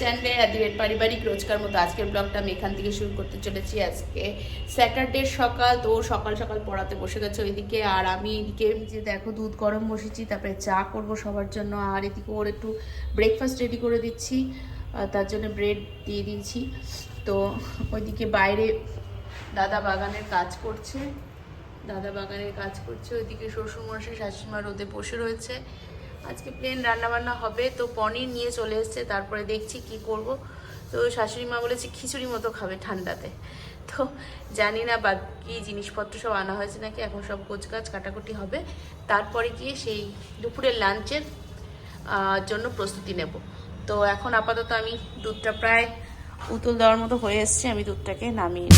চ্যানেলে আদিবের পারিবারিক রোজকার মতো আজকের ব্লগটা আমি এখান থেকে শুরু করতে চলেছি আজকে। স্যাটারডে সকাল তো সকাল সকাল পড়াতে বসে গেছে ওইদিকে, আর আমি এদিকে যে দেখো দুধ গরম বসেছি, তারপরে চা করব সবার জন্য, আর এদিকে ওর একটু ব্রেকফাস্ট রেডি করে দিচ্ছি তার জন্য ব্রেড দিয়ে দিয়েছি। তো ওইদিকে বাইরে দাদা বাগানের কাজ করছে, দাদা বাগানের কাজ করছে, ওইদিকে শ্বশুরমশাই, শাশুড়িমা রোদে বসে রয়েছে। আজকে প্লেন রান্নাবান্না হবে, তো পনির নিয়ে চলে এসছে, তারপরে দেখছি কি করব। তো শাশুড়ি মা বলেছে, খিচুড়ি মতো খাবে ঠান্ডাতে। তো জানি না বাকি জিনিসপত্র সব আনা হয়েছে নাকি, এখন সব গোছগাছ কাটাকুটি হবে। তারপরে গিয়ে সেই দুপুরের লাঞ্চের জন্য প্রস্তুতি নেব। তো এখন আপাতত আমি দুধটা প্রায় উতল দেওয়ার মতো হয়ে এসছে, আমি দুধটাকে নামিয়ে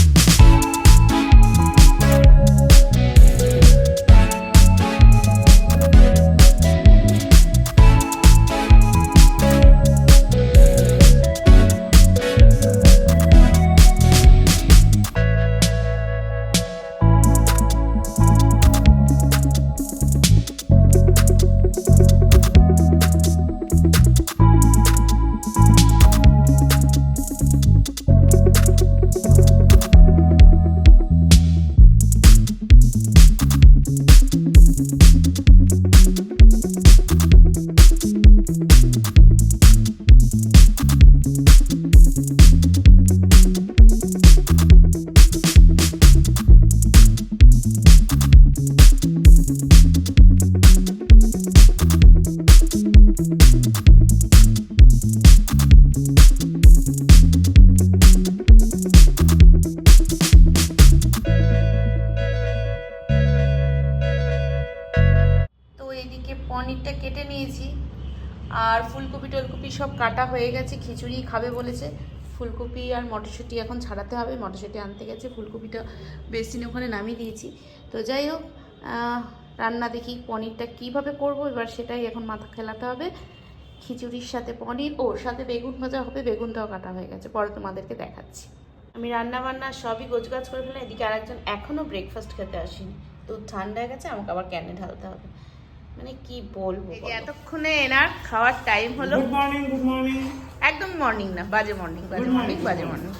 ফুলকপি সব কাটা হয়ে গেছে, খিচুড়ি খাবে বলেছে। ফুলকপি আর মটরশুঁটি এখন ছাড়াতে হবে, মটরশুঁটি আনতে গেছে, ফুলকপিটা বেসিনে ওখানে নামিয়ে দিয়েছি। তো যাই হোক রান্না দেখি পনিরটা কীভাবে করব, এবার সেটাই এখন মাথা খেলাতে হবে। খিচুড়ির সাথে পনির, ওর সাথে বেগুন ভাজা হবে, বেগুনটাও কাটা হয়ে গেছে, পরে তোমাদেরকে দেখাচ্ছি। আমি রান্না বান্না সবই গোছগাছ করে ফেলে এদিকে আরেকজন এখনও ব্রেকফাস্ট খেতে আসেনি। দুধ ঠান্ডা হয়ে গেছে, আমাকে আবার ক্যানে ঢালতে হবে। মানে কি বলব বলো? এতক্ষণে এনার খাওয়ার টাইম হলো। গুড মর্নিং গুড মর্নিং একদম মর্নিং না বাজে মর্নিং বাজে মর্নিং বাজে মর্নিং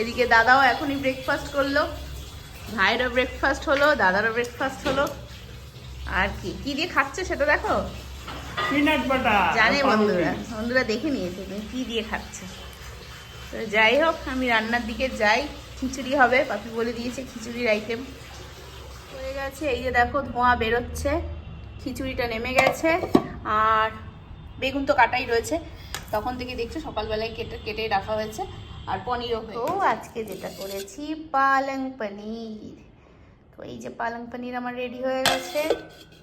এদিকে দাদাও এখনই ব্রেকফাস্ট করল। ভাইয়েরও ব্রেকফাস্ট হলো দাদারও ব্রেকফাস্ট হলো। আর কি কি দিয়ে খাচ্ছে সেটা দেখো? পিনাট বাটার জানে বন্ধুরা বন্ধুরা দেখে নিয়েছে তুমি কি দিয়ে খাচ্ছে। তো যাই হোক আমি রান্নার দিকে যাই। খিচুড়ি হবে পাপি বলে দিয়েছে খিচুড়ির আইটেম হয়ে গেছে এই যে দেখো ধোঁয়া বেরোচ্ছে। খিচুড়িটা নেমে গেছে আর বেগুন তো কাটাই রয়েছে। তখন থেকে দেখছ সকালবেলায় কেটে কেটে রাখা হয়েছে আর পনিরও তো আজকে যেটা করেছি পালং পনির। তো এই যে পালং পনির আমার রেডি হয়ে গেছে।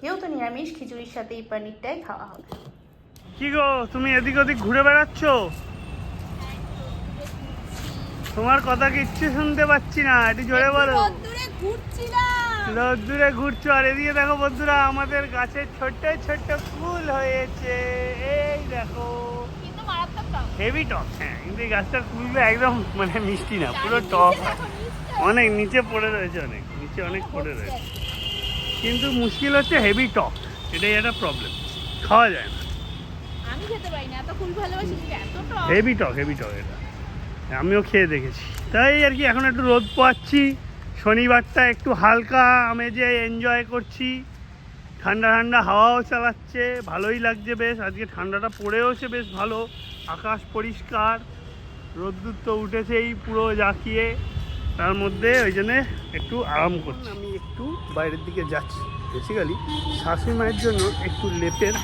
যেহেতু নিরামিষ খিচুড়ির সাথে এই পনিরটাই খাওয়া হবে। কি গো তুমি এদিক ওদিক ঘুরে বেড়াচ্ছ? তোমার কথা কিচ্ছু শুনতে পাচ্ছি না একটু জোরে বলো। রোদ্দুরে ঘুরছিলাম রোদ্দুরে ঘুরছো আর এদিকে দেখো বন্ধুরা আমাদের গাছে ছোট্ট ছোট্ট ফুল হয়েছে। এই দেখো। হেভি টক। হ্যাঁ কিন্তু এই গাছটার ফুলগুলো একদম মানে মিষ্টি না পুরো টক অনেক নিচে পড়ে রয়েছে অনেক নিচে অনেক পড়ে রয়েছে। কিন্তু মুশকিল হচ্ছে হেভি টক এটাই একটা প্রবলেম খাওয়া যায় না। আমি খেতে পারি না এত ফুল ভালোবাসি এত টক। হেভি টক হেভি টক এটা। আমিও খেয়ে দেখেছি। তাই আর কি এখন একটু রোদ পাচ্ছি শনিবারটা একটু হালকা আমেজে এনজয় করছি। ঠান্ডা ঠান্ডা হাওয়াও চালাচ্ছে, ভালোই লাগছে বেশ। আজকে ঠান্ডাটা পড়েওছে বেশ ভালো। আকাশ পরিষ্কার, রোদ্দুর তো উঠেছেই পুরো জাকিয়ে। তার মধ্যে ওই জন্যে একটু আরাম করছি। আমি একটু বাইরের দিকে যাচ্ছি। বেসিক্যালি শাশুড়ি মায়ের জন্য একটু লেপের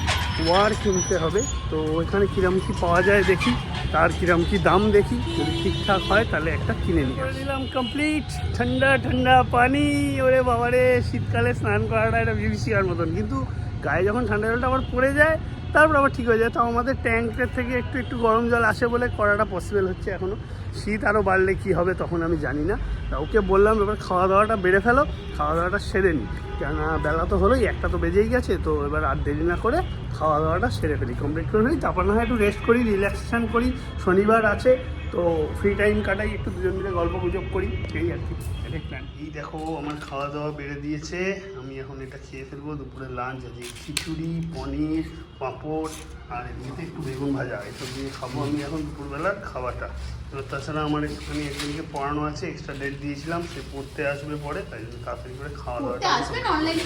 ওয়ার কিনতে হবে। তো ওইখানে কিরম কি পাওয়া যায় দেখি, তার কিরম কি দাম দেখি। যদি ঠিকঠাক হয়, তাহলে একটা কিনে নিয়ে নিলাম কমপ্লিট ঠান্ডা ঠান্ডা পানি। ওরে বাবারে, শীতকালে স্নান করাটা একটা বিভীষিকার মতন। কিন্তু গায়ে যখন ঠান্ডা জলটা আবার পড়ে যায়, তারপর আবার ঠিক হয়ে যায়। তো আমাদের ট্যাঙ্কের থেকে একটু একটু গরম জল আসে বলে করাটা পসিবল হচ্ছে এখনও শীত আরও বাড়লে কি হবে তখন আমি জানি না। তা ওকে বললাম, এবার খাওয়া দাওয়াটা বেড়ে ফেলো খাওয়া দাওয়াটা সেরে নি। কেননা বেলা তো হলোই, একটা তো বেজেই গেছে, তো এবার আর দেরি না করে খাওয়া দাওয়াটা সেরে ফেলি কমপ্লিট করে ফেলি। তারপর না হয় একটু রেস্ট করি রিল্যাক্সেশন করি। শনিবার আছে তো ফ্রি টাইম কাটাই একটু দুজন মিলে গল্প গুজব করি এই আর কি এটাই প্ল্যান এই দেখো আমার খাওয়া দাওয়া বেড়ে দিয়েছে আমি এখন এটা খেয়ে ফেলব দুপুরে লাঞ্চ আছে খিচুড়ি পনির পাঁপড় আর এমনিতে একটু বেগুন ভাজা এসব দিয়ে খাব আমি এখন দুপুরবেলার খাবারটা এবার তাছাড়া আমার একটুখানি একজনকে পড়ানো আছে এক্সট্রা ডেট দিয়েছিলাম সে পড়তে আসবে পরে তাই জন্য তাড়াতাড়ি করে খাওয়া দাওয়াটা অনলাইন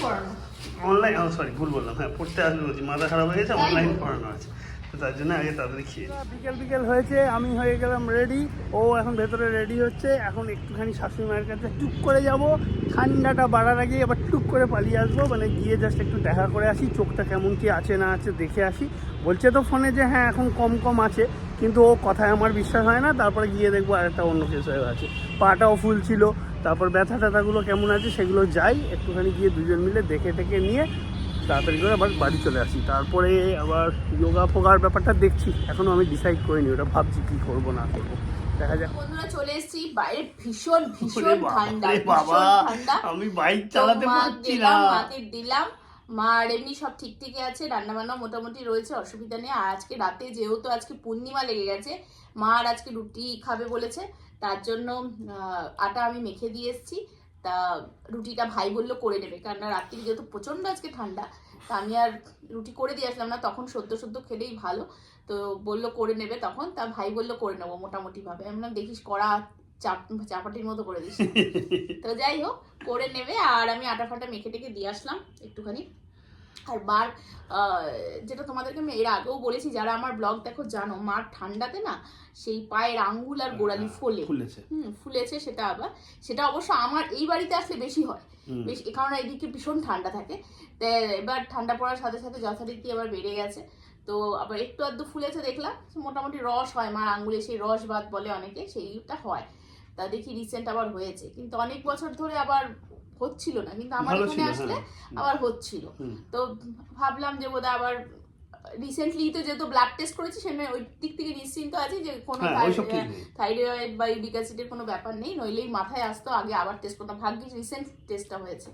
অনলাইন সরি ভুল বললাম হ্যাঁ পড়তে আসবে বলছি মাথা খারাপ হয়ে গেছে অনলাইন পড়ানো আছে। তার জন্য আগে তাড়াতাড়ি খেয়ে বিকেল বিকেল হয়েছে, আমি হয়ে গেলাম রেডি ও এখন ভেতরে রেডি হচ্ছে, এখন একটুখানি শাশুড়ি মায়ের কাছে টুক করে যাব। ঠান্ডাটা বাড়ার আগে আবার টুক করে পালিয়ে আসব মানে গিয়ে জাস্ট একটু দেখা করে আসি, চোখটা কেমন কি আছে না আছে দেখে আসি। বলছে তো ফোনে যে হ্যাঁ এখন কম কম আছে, কিন্তু ও কথায় আমার বিশ্বাস হয় না, তারপরে গিয়ে দেখব আরেকটা অন্য কেস হয়ে আছে। পাটাও ফুল ছিল, তারপর ব্যথা ট্যাথাগুলো কেমন আছে সেগুলো যাই, একটুখানি গিয়ে দুজন মিলে দেখে টেকে নিয়ে তাড়াতাড়ি করে আবার বাড়ি চলে আসি। তারপরে আবার যোগা ফোগার ব্যাপারটা দেখছি। এখনও আমি ডিসাইড করিনি ওটা ভাবছি কী করব না করব। দেখা যাক। বন্ধুরা চলে এসেছি বাইরে ভীষণ ভীষণ ওরে ঠান্ডা বাবা। আমি বাইক চালাতে পারছি না। দিলাম মাকে দিলাম। মা আর এমনি সব ঠিক ঠিকই আছে রান্না বান্না মোটামুটি রয়েছে অসুবিধা নেই। আর আজকে রাতে যেহেতু আজকে পূর্ণিমা লেগে গেছে মা আর আজকে রুটি খাবে বলেছে তার জন্য আহ, আটা আমি মেখে দিয়ে এসেছি। তা রুটিটা ভাই বলল করে নেবে। কারণ রাত্রি যেহেতু প্রচণ্ড আজকে ঠান্ডা তা আমি আর রুটি করে দিয়ে আসলাম না তখন সদ্য সদ্য খেলেই ভালো। তো বলল করে নেবে তখন তা ভাই বলল করে নেব মোটামুটি ভাবে আমি বললাম, দেখিস করা চাপ চাপাটির মতো করে দিস। তো যাই হোক করে নেবে। আর আমি আটা ফাটা মেখে টেকে দিয়ে আসলাম একটুখানি। আর বার আহ, যেটা তোমাদেরকে আমি এর আগেও বলেছি যারা আমার ব্লগ দেখো জানো মার ঠান্ডাতে না সেই পায়ের আঙ্গুল আর গোড়ালি ফোলে। খুলেছে হুম ফুলেছে সেটা আবার। সেটা অবশ্য আমার এই বাড়িতে আসলে বেশি হয়। বেশ কারণ এদিকে ভীষণ ঠান্ডা থাকে। এবার ঠান্ডা পড়ার সাথে সাথে যথারীতি আবার বেড়ে গেছে। তো আবার একটু আধটু ফুলেছে দেখলাম মোটামুটি রস হয় মার আঙ্গুলে সেই রস বাদ বলে অনেকে সেইটা হয়। তা দেখি রিসেন্ট আবার হয়েছে। কিন্তু অনেক বছর ধরে আবার হচ্ছিল না কিন্তু আমার এখানে আসলে হ্যাঁ। আবার হচ্ছিল। তো ভাবলাম যে বোধহয় আবার রিসেন্টলি তো যেহেতু ব্লাড টেস্ট করেছি সেখানে ওই দিক থেকে নিশ্চিন্ত আছি যে কোনো হ্যাঁ ওইসব ঠিক নেই। থাইরয়েড বা ইউরিক অ্যাসিডের কোনো ব্যাপার নেই নইলেই মাথায় আসতো আগে আবার টেস্ট করতাম। ভাগ্যিস রিসেন্ট টেস্টটা হয়েছে।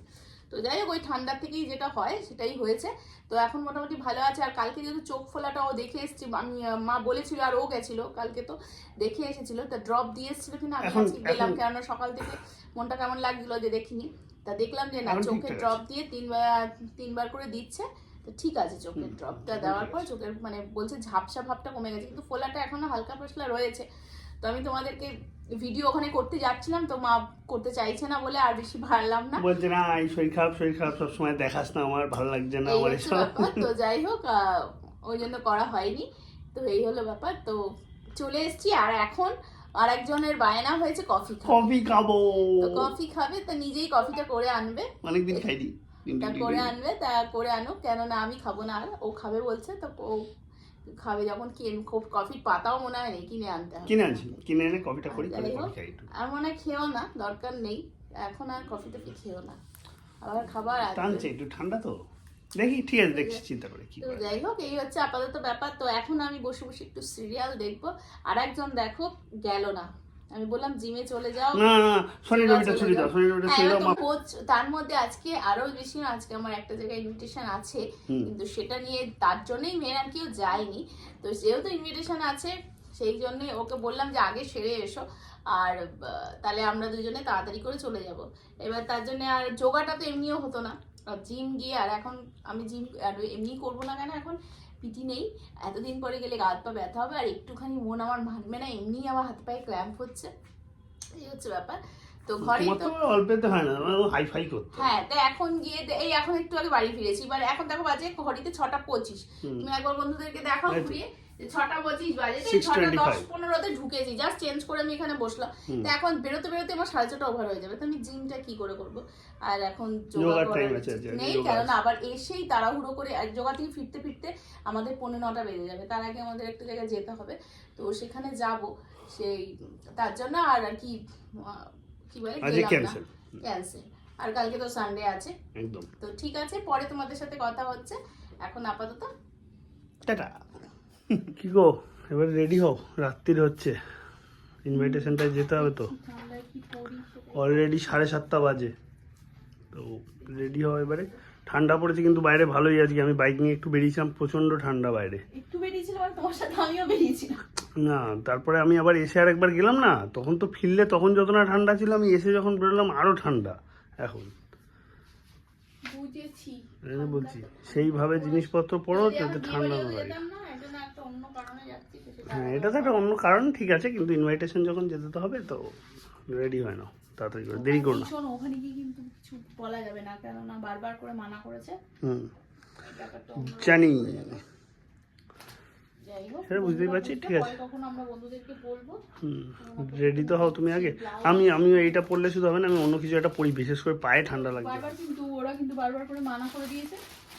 তো যাই হোক ওই ঠান্ডা থেকেই যেটা হয় সেটাই হয়েছে। তো এখন মোটামুটি ভালো আছে। আর কালকে যেহেতু চোখ ফোলাটাও দেখে এসেছি আমি মা বলেছিল আর ও গেছিল কালকে তো দেখে এসেছিল। তা ড্রপ দিয়ে এসেছিল কিনা আমি আজকে গেলাম কেননা সকাল থেকে মনটা কেমন লাগছিল যে দেখিনি। তা দেখলাম যে না চোখের ড্রপ দিয়ে তিনবার তিনবার করে দিচ্ছে। তো ঠিক আছে চোখের ড্রপটা দেওয়ার পর চোখের মানে বলছে ঝাপসা ভাবটা কমে গেছে। কিন্তু ফোলাটা এখনও হালকা পাতলা রয়েছে। তো আমি তোমাদেরকে ভিডিও ওখানে করতে যাচ্ছিলাম তো মা করতে চাইছে না বলে আর বেশি ভাড়লাম না। বলছে না এই শরীর খারাপ শরীর খারাপ সবসময় দেখাস না আমার ভালো লাগছে না আমার তো যাই হোক আহ, ওই জন্য করা হয়নি। তো এই হলো ব্যাপার। তো চলে এসেছি আর এখন আর একজনের বায়না হয়েছে কফি কফি খাব। তো কফি খাবে তো নিজেই কফিটা করে আনবে। অনেকদিন খাইনি। তিন তা করে আনবে তা করে আনুক কেননা আমি খাব না আর ও খাবে বলছে তো ও খাবে যখন কিন কফির পাতাও মনে হয় নেই কিনে আনতে হবে। কিনে আনছি কিনে এনে কফিটা করি খাই আর মনে হয় খেও না দরকার নেই। এখন আর কফি টফি খেও না। আবার খাবার। টানছে একটু ঠান্ডা তো? দেখি ঠিক আছে দেখছি চিন্তা করে কি। যাই হোক এই হচ্ছে আপাতত ব্যাপার। তো এখন আমি বসে বসে একটু সিরিয়াল দেখব। আর একজন দেখো গেল না। আমি বললাম জিমে চলে যাও। না না শনি রবিটা ছুটি দাও শনি রবিটা হ্যাঁ, ছুটি দাও তার মধ্যে আজকে আরও বেশি আজকে আমার একটা জায়গায় ইনভিটেশন আছে। কিন্তু সেটা নিয়ে তার জন্যই মেয়ের আর কেউ যায়নি। তো যেহেতু ইনভিটেশন আছে সেই জন্যই ওকে বললাম যে আগে সেরে এসো। আর তাহলে আমরা দুজনে তাড়াতাড়ি করে চলে যাব। এবার তার জন্য আর যোগাটা তো এমনিও হতো না। জিম গিয়ে আর এখন আমি জিম আর এমনি করব না কেন এখন পিটি নেই। এতদিন পরে গেলে গা হাত পা ব্যথা হবে আর একটুখানি মন আমার মানবে না এমনি আমার হাত পায়ে ক্ল্যাম্প হচ্ছে। এই হচ্ছে ব্যাপার। তো তো হয় না হাই ফাই করতে হ্যাঁ। তো এখন গিয়ে এই এখন একটু আগে বাড়ি ফিরেছি এবার এখন দেখো বাজে ঘড়িতে ছটা পঁচিশ। তুমি একবার বন্ধুদেরকে দেখাও ঘুরিয়ে। যে ছটা পঁচিশ বাজে ছটা দশ পনেরোতে ঢুকেছি জাস্ট চেঞ্জ করে আমি এখানে বসলাম। তো এখন বেরোতে বেরোতে আমার সাড়ে ছটা ওভার হয়ে যাবে তো আমি জিমটা কি করে করব? আর এখন যোগা নেই যোগা আবার এসেই তাড়াহুড়ো করে আর যোগা থেকে ফিরতে ফিরতে আমাদের পনেরো নটা বেজে যাবে তার আগে আমাদের একটা জায়গায় যেতে হবে। তো সেখানে যাব সেই তার জন্য আর আর কি কি বলে ক্যান্সেল আর কালকে তো সানডে আছে। একদম। তো ঠিক আছে পরে তোমাদের সাথে কথা হচ্ছে। এখন আপাতত টাটা। কি গো এবার রেডি হও রাত্রির হচ্ছে। ইনভাইটেশনটায় যেতে হবে তো। অলরেডি সাড়ে সাতটা বাজে। তো রেডি হও এবারে। ঠান্ডা পড়েছে কিন্তু বাইরে ভালোই আজকে। আমি বাইক নিয়ে একটু বেরিয়েছিলাম প্রচণ্ড ঠান্ডা বাইরে। একটু বেরিয়েছিলাম তোমার সাথে আমিও বেরিয়েছিলাম। না তারপরে আমি আবার এসে আর একবার গেলাম না। তখন তো ফিরলে তখন যত না ঠান্ডা ছিল আমি এসে যখন বেরোলাম আরও ঠান্ডা। এখন। বুঝেছি। বলছি সেইভাবে জিনিসপত্র পড়ো যাতে ঠান্ডা না লাগে। হ্যাঁ এটা তো একটা অন্য কারণ ঠিক আছে কিন্তু ইনভাইটেশন যখন যেতে তো হবে তো রেডি হয় না তাড়াতাড়ি করে দেরি করো না। ওখানে গিয়ে কিন্তু কিছু বলা যাবে না কেননা বারবার করে মানা করেছে। হুম। জানি। সেটা বুঝতেই পারছি, ঠিক আছে। রেডি তো হও তুমি আগে। আমি আমিও এইটা পড়লে শুধু হবে না আমি অন্য কিছু একটা পড়ি বিশেষ করে পায়ে ঠান্ডা লাগবে কিন্তু ওরা কিন্তু বারবার করে মানা করে দিয়েছে।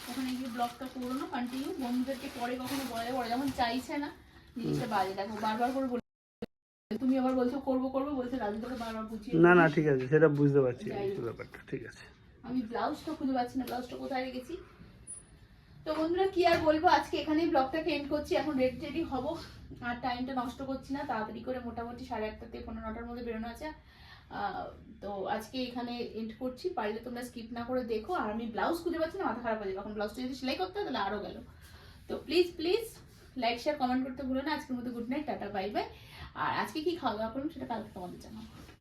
ওখানে গিয়ে ব্লগটা করো না কন্টিনিউ বন্ধুদেরকে পরে কখনো বলে ওরা যখন চাইছে না জিনিসটা বাজে। দেখো বারবার করে বলে তুমি আবার বলছো করব করব বলছে রাজু তোকে বারবার বুঝিয়ে না না ঠিক আছে সেটা বুঝতে পারছি ব্যাপারটা ঠিক আছে। আমি ব্লাউজটা খুঁজে পাচ্ছি না ব্লাউজটা কোথায় রেখেছি? তো বন্ধুরা কি আর বলব? আজকে এখানেই ব্লগটাকে এন্ড করছি এখন রেড রেডি হব। আর টাইমটা নষ্ট করছি না তাড়াতাড়ি করে মোটামুটি সাড়ে আটটা থেকে পনেরো নটার মধ্যে বেরোনো আছে। তো আজকে এখানে এন্ড করছি। পারলে তোমরা স্কিপ না করে দেখো। আর আমি ব্লাউজ খুঁজে পাচ্ছি না, মাথা খারাপ হয়ে যাবে। এখন ব্লাউজটা যদি সেলাই করতে তাহলে আরও গেল। তো please please like share comment করতে ভুলো না। আজকের মধ্যে good night tata bye bye আর আজকে কি খাওয়া দাওয়া করুন সেটা কালকে তোমাদের জানাব।